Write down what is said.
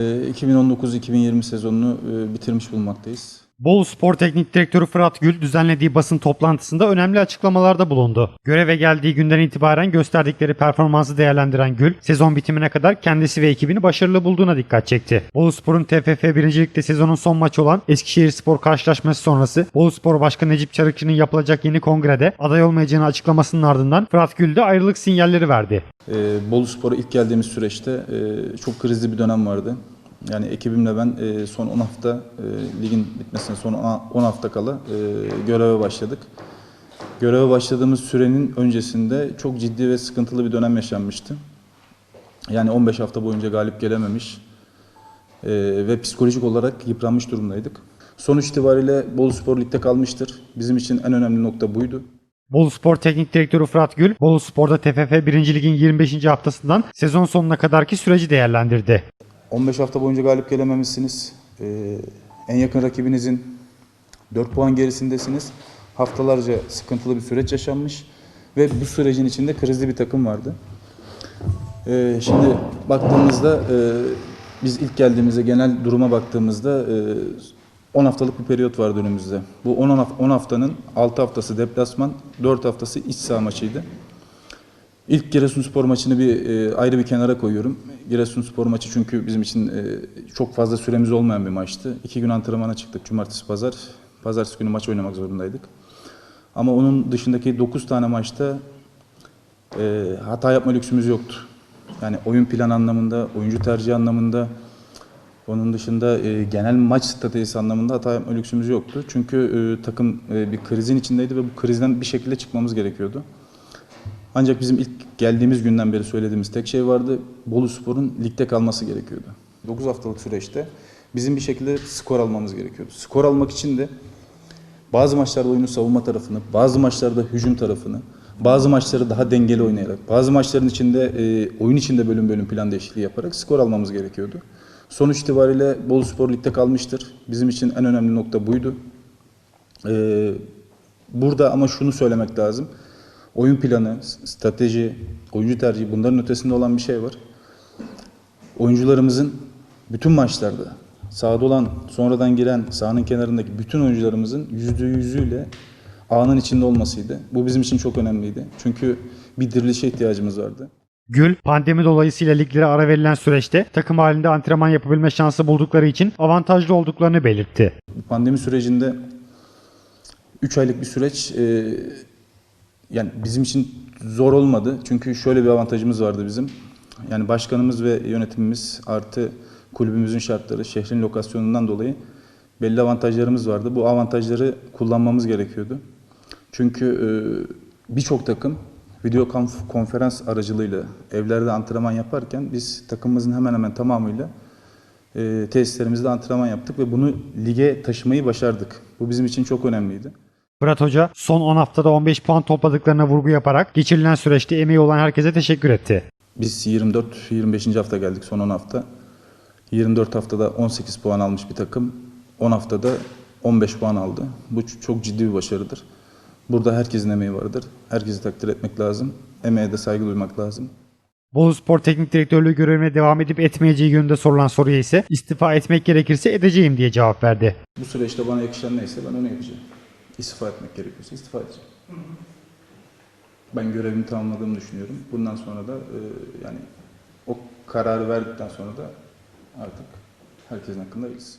Ee, 2019-2020 sezonunu e, bitirmiş bulunmaktayız. Bolu Spor Teknik Direktörü Fırat Gül düzenlediği basın toplantısında önemli açıklamalarda bulundu. Göreve geldiği günden itibaren gösterdikleri performansı değerlendiren Gül, sezon bitimine kadar kendisi ve ekibini başarılı bulduğuna dikkat çekti. Bolu Spor'un TFF 1. Lig'de sezonun son maçı olan Eskişehir Spor karşılaşması sonrası Bolu Spor Başkanı Necip Çarıkçı'nın yapılacak yeni kongrede aday olmayacağını açıklamasının ardından Fırat Gül de ayrılık sinyalleri verdi. Ee, Bolu Spor'a ilk geldiğimiz süreçte e, çok krizli bir dönem vardı. Yani ekibimle ben e, son 10 hafta e, ligin bitmesine son 10 hafta kala e, göreve başladık. Göreve başladığımız sürenin öncesinde çok ciddi ve sıkıntılı bir dönem yaşanmıştı. Yani 15 hafta boyunca galip gelememiş e, ve psikolojik olarak yıpranmış durumdaydık. Sonuç itibariyle Bolu Spor ligde kalmıştır. Bizim için en önemli nokta buydu. Bolu Spor Teknik Direktörü Fırat Gül, Bolu Spor'da TFF 1. Lig'in 25. haftasından sezon sonuna kadarki süreci değerlendirdi. 15 hafta boyunca galip gelememişsiniz. Ee, en yakın rakibinizin 4 puan gerisindesiniz. Haftalarca sıkıntılı bir süreç yaşanmış ve bu sürecin içinde krizli bir takım vardı. Ee, şimdi baktığımızda e, biz ilk geldiğimizde genel duruma baktığımızda e, 10 haftalık bir periyot vardı önümüzde. Bu 10, 10 haftanın 6 haftası deplasman, 4 haftası iç saha maçıydı. İlk Giresunspor maçını bir e, ayrı bir kenara koyuyorum. Giresunspor maçı çünkü bizim için e, çok fazla süremiz olmayan bir maçtı. İki gün antrenmana çıktık. Cumartesi, pazar. Pazartesi günü maç oynamak zorundaydık. Ama onun dışındaki 9 tane maçta e, hata yapma lüksümüz yoktu. Yani oyun plan anlamında, oyuncu tercihi anlamında, onun dışında e, genel maç stratejisi anlamında hata yapma lüksümüz yoktu. Çünkü e, takım e, bir krizin içindeydi ve bu krizden bir şekilde çıkmamız gerekiyordu. Ancak bizim ilk geldiğimiz günden beri söylediğimiz tek şey vardı. Bolu Spor'un ligde kalması gerekiyordu. 9 haftalık süreçte bizim bir şekilde skor almamız gerekiyordu. Skor almak için de bazı maçlarda oyunun savunma tarafını, bazı maçlarda hücum tarafını, bazı maçları daha dengeli oynayarak, bazı maçların içinde e, oyun içinde bölüm bölüm plan değişikliği yaparak skor almamız gerekiyordu. Sonuç itibariyle Bolu Spor ligde kalmıştır. Bizim için en önemli nokta buydu. E, burada ama şunu söylemek lazım. Oyun planı, strateji, oyuncu tercihi bunların ötesinde olan bir şey var. Oyuncularımızın bütün maçlarda sahada olan, sonradan giren, sahanın kenarındaki bütün oyuncularımızın yüzde yüzüyle anın içinde olmasıydı. Bu bizim için çok önemliydi. Çünkü bir dirilişe ihtiyacımız vardı. Gül, pandemi dolayısıyla liglere ara verilen süreçte takım halinde antrenman yapabilme şansı buldukları için avantajlı olduklarını belirtti. Pandemi sürecinde 3 aylık bir süreç e, yani bizim için zor olmadı. Çünkü şöyle bir avantajımız vardı bizim. Yani başkanımız ve yönetimimiz artı kulübümüzün şartları, şehrin lokasyonundan dolayı belli avantajlarımız vardı. Bu avantajları kullanmamız gerekiyordu. Çünkü e, birçok takım video konf- konferans aracılığıyla evlerde antrenman yaparken biz takımımızın hemen hemen tamamıyla e, tesislerimizde antrenman yaptık ve bunu lige taşımayı başardık. Bu bizim için çok önemliydi. Fırat Hoca son 10 haftada 15 puan topladıklarına vurgu yaparak geçirilen süreçte emeği olan herkese teşekkür etti. Biz 24-25. hafta geldik son 10 hafta. 24 haftada 18 puan almış bir takım. 10 haftada 15 puan aldı. Bu çok ciddi bir başarıdır. Burada herkesin emeği vardır. Herkesi takdir etmek lazım. Emeğe de saygı duymak lazım. Bolu Spor Teknik Direktörlüğü görevine devam edip etmeyeceği yönünde sorulan soruya ise istifa etmek gerekirse edeceğim diye cevap verdi. Bu süreçte bana yakışan neyse ben onu yapacağım. İstifa etmek gerekiyorsa istifa edeceğim. Ben görevimi tamamladığımı düşünüyorum. Bundan sonra da e, yani o kararı verdikten sonra da artık herkesin hakkındayız.